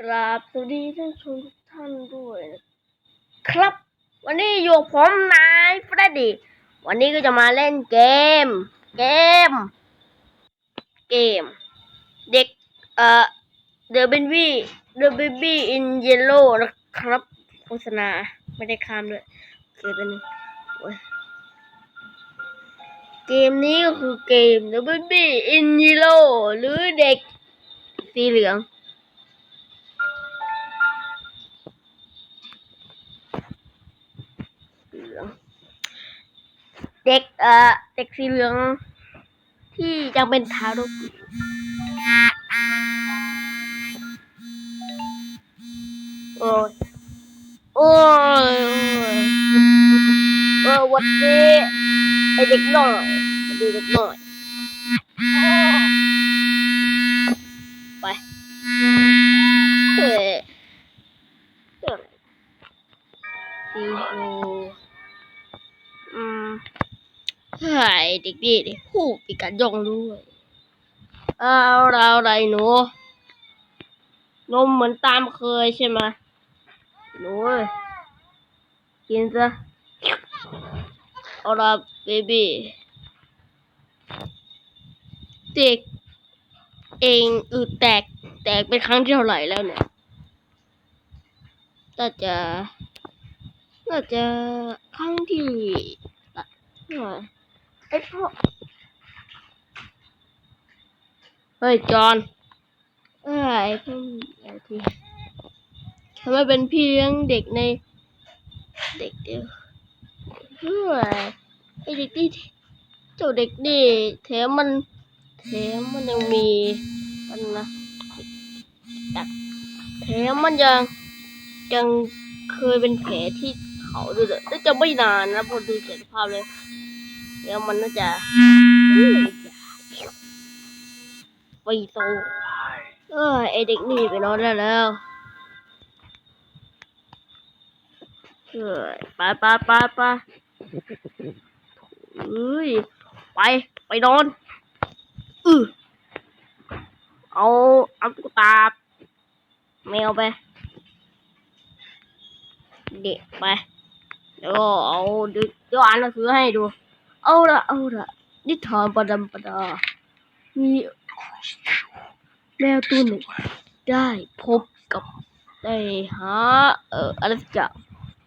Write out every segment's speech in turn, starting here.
กราบสวัสดีท่านชมทุกท่านด้วยนะครับ วันนี้อยู่ผมนายเฟรดดี้วันนี้ก็จะมาเล่นเกม เกม เกม เด็กเอ่อ The Baby The Baby in Yellow นะครับ โฆษณา ไม่ได้ข้ามด้วยเคเป็นงโอ้ยเกมนี้ก็คือเกม The Baby in Yellow หรือเด็กสีเหลือง เด็กเอ่อเด็กสีเหลือง ที่ยังเป็นทารกโอ้ยโอ้ยโอ้ยเออวันนี้ไอเด็กน้อยมาดูเด็กน้อย เด็กดีดิหูปีกันยองด้วยเอาเราอะไรหนูนมเหมือนตามเคยใช่ไหมหนูกินซะเอาละเบบี้เด็กเองอืดแตกแตกเป็นครั้งที่เท่าไหร่แล้วเนี่ยน่าจะน่าจะครั้งที่ละเท่า ไหร่ไอ้พ่อเฮ้ยจอนเอ้ยเพิ่งอะไรทีฉันไม่เป็นพี่เลี้ยงเด็กใน เด็กเดียวเฮ้ยไอเด็กนี่เจ้าเด็กนี่แถมมันแถมมันยังมีมันนะแถมมันยังยังเคยเป็นแผลที่เขาด้วยเลยแต่จะไม่นานนะพอดูจากสภาพเลย แล้วมันน่าจะไปโตเออไอเด็กนี่ไปนอนได้แล้วเฮ้ยไปไปไปไปเอ้ยไป ไปนอนอือเอาเอาตุ๊กตาแมวไป เด็กไปแล้วก็เอาเดี๋ยวเดี๋ยวอ่านหนังสือให้ดู เอาละเอาละนิทานประดำประดา มีแมวตัวหนึ่งได้พบกับได้หาเอ่ออะไรสักอย่าง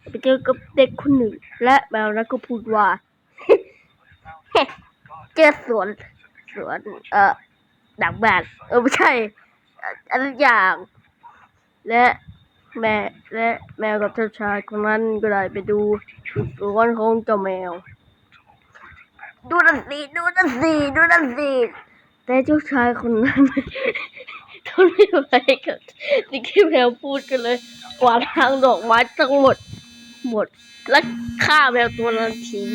ไปเจอกับเด็กคนหนึ่ง และแมวนั้นก็พูดว่าเจอสวนสวน เอ่อดักแบกเออไม่ใช่อ่ออะไรอย่าง และแม่และแมวกับเจ้าชายคนนั้นก็ได้ไปดูสวนของเจ้าแมว ดูนั่นสิดูนั่นสิดูนั่นสิแต่เจ้าชายคนนั้นทนไม่ไหวกับสิ่งที่แมวพูดกันเลยกวาดทางดอกไม้ทั้งหมด หมด และฆ่าแมวตัวนั้นทิ้ง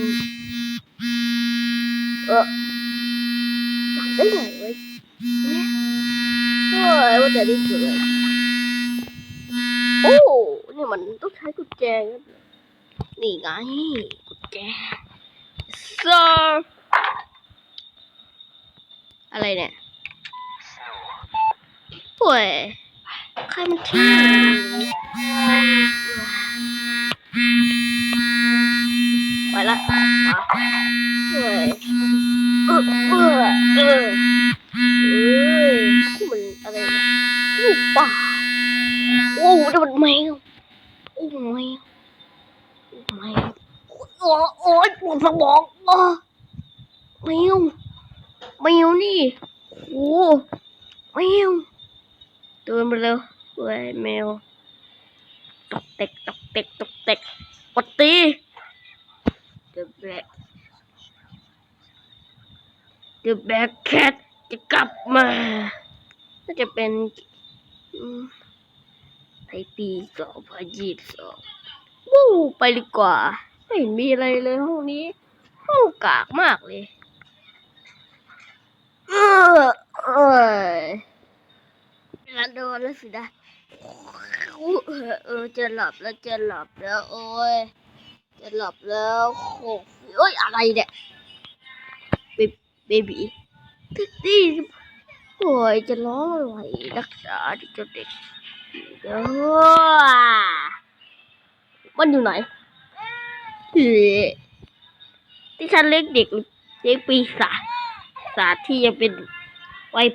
เออได้ไงเว้ยเนี่ยเฮ้ยว่าแต่นี่คืออะไรโอ้นี่มันต้องใช้กุญแจนี่ไงกุญแจ so อะไรเนี่ยโอ้ยใครมันทิ้งไปละมาเฮ้ยเออเออเออคู่มันอะไรเนี่ยลูกป่าโอ้นี่มันแมวโอ้แมวโอ้แมว โอ้โอ้ยปวดสมองโอ้แมวแมวนี่โอ้แมวเดินไปเร็วเว้ยแมวตกเต็กตกเต็กตกเต็กปดตี The black The black cat จะกลับมาน่าจะเป็นอืมในปีสองพันยี่สิบสองวู้ไปดีกว่า ไม่เห็นมีอะไรเลยห้องนี้ ห้องกากมากเลยเออเอยเวลาโดนแล้วสินะเออเออจะหลับแล้วจะหลับแล้ว โอ้ยจะหลับแล้วโอ้ยเอ้ยอะไรเนี่ยเบบบีติ๊ตี้โอ้ยจะร้องอะไรนักษาเด็กเด็กเดี๋ยวมันอยู่ไหน ที่ฉันเล็กเด็กเล็กปีศาจศาสที่ยังเป็นวัย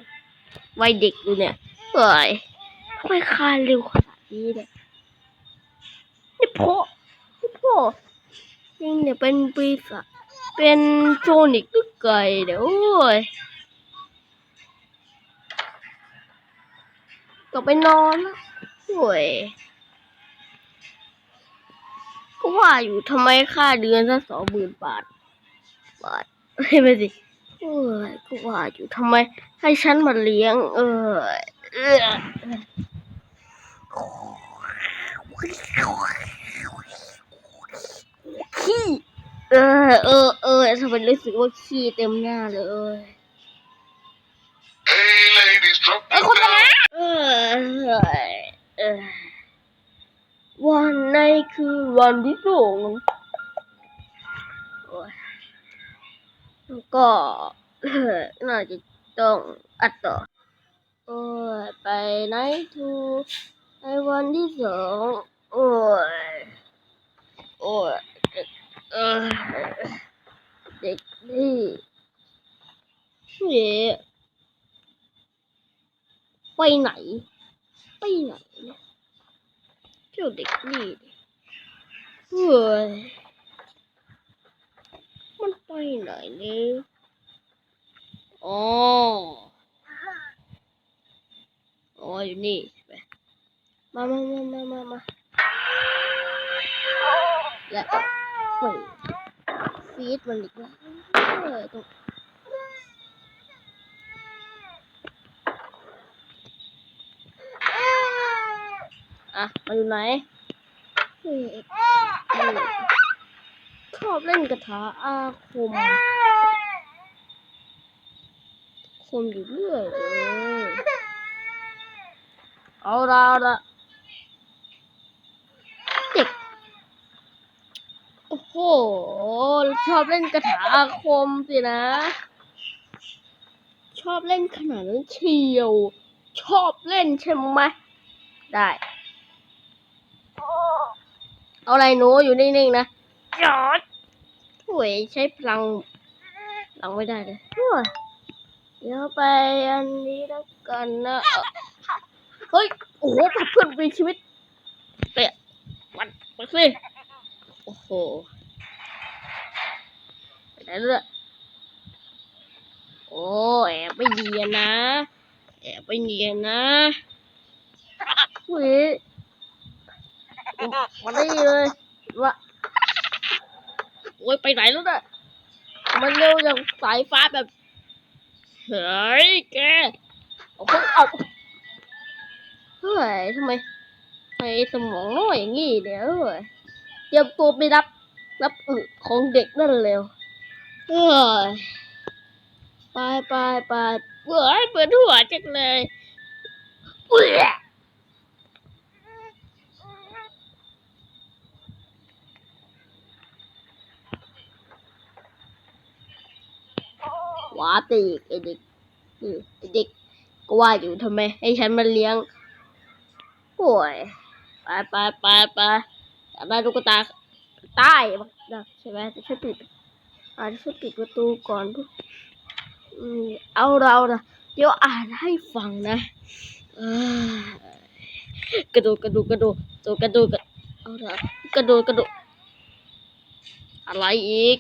วัยเด็กอยู่เนี่ยเฮ้ยทำไมคานเร็วขนาดนี้เนี่ยนี่พ่อนี่พ่อจริงเนี่ยเป็นปีศาจเป็นโซนิกก็ไก่เดี๋ยวโอ้ยกลับไปนอนนะโอ้ย ก็ว่าอยู่ทำไมค่าเดือนสักสองหมื่นบาท บาทไม่ไปสิโอ้ยก็ว่าอยู่ทำไม ให้ฉันมาเลี้ยง เออเออขี้เออเออเออทำไมรู้สึกว่าขี้เต็มหน้าเลย Hey ladies, drop ไอ้คนนะ down. เออเออ วันในคือวันที่สองก็เออน่าจะต้องอัดต่อ โอ้ยไปไหนทูในวันที่สองโอ้ยโอ้ยเออเด็กนี่เฮ้ยไปไหน ไปไหนเนี่ยเจ้าเด็กนี่ดิเฮ้ย มันไปไหนเนี่ยอ๋ออ๋ออยู่นี่ใช่ไหมมามามามามามาและเปิดฟีดมันอีกแล้วเออตรงอะมาอยู่ไหนเฮ้ย อบเล่นกระถาอาคม คมอยู่เรื่อยเลยเอาละเอาละเด็กโอ้โห ชอบเล่นกระถาอาคมสินะ ชอบเล่นขนาดนั้นเชียว ชอบเล่นใช่ไหมได้ เอาอะไรหนูอยู่นิ่งๆนะจอ ดโอ้ยใช้พลังพลังไม่ได้เลยโอ้ยเดี๋ยวไปอันนี้แล้วกันนะเอ่อเฮ้ย โอ้โหผัดเพื่อนมีชีวิตเตะมันมาสิโอ้โหไปไหนเรื่อยโอ้แอบไม่เนียนนะ แอบไม่เนียนนะเฮ้ยมาได้เลยว่า โอ้ยไปไหนแล้วเนี่ยมันเร็วอย่างสายฟ้าแบบ เฮ้ยแกเอาเขาเอาเฮ้ยทำไมทำไมสมองน้อยอย่างงี้เดี๋ยวเฮ้ยเตรียมตัวไปรับ รับอึของเด็กนั่นเร็วเฮ้ยไปไปไปเบื่อเปิดหัวจังเลยเบื่อ วาตีกไอเด็กไอเด็กก็ว่าอยู่ทำไม ให้ฉันมาเลี้ยงโอ้ยไปไปไปไปได้ตุ๊กตาใต้บักดักใช่ไหมจะช่วยปิดอ่านช่วยปิดประตูก่อนทุกอืมเอาเรานะเดี๋ยวอ่านให้ฟังนะกระโดดกระโดดกระโดดกระโดดกระโดดกเอาละกระโดดกระโดดอะไรอีก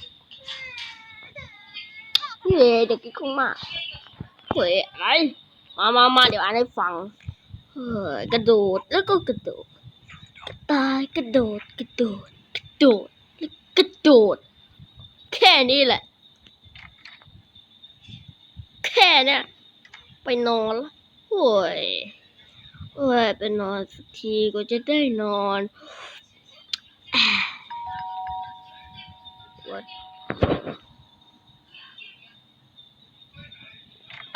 เฮ้ยเด็กกินของมากเฮ้ยอะไรมามามาเดี๋ยวอ่านให้ฟังเฮ้ยกระโดดแล้วก็กระโดดกระตายกระโดดกระโดดกระโดดแล้วกระโดด แค่นี้แหละ แค่เนี้ยไปนอนละโอ้ยโอ้ยไปนอนสักทีก็จะได้นอนวัด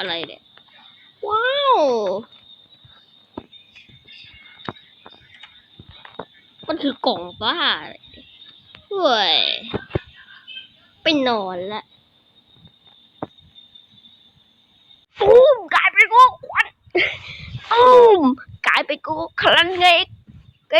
อะไรเนี่ย ว้าว มันคือกล่องบ้าอะไรเนี่ยเฮ้ย ไปนอนละตูมกลายเป็นโง่ควันตูมกลายไปกูครั้งไงไง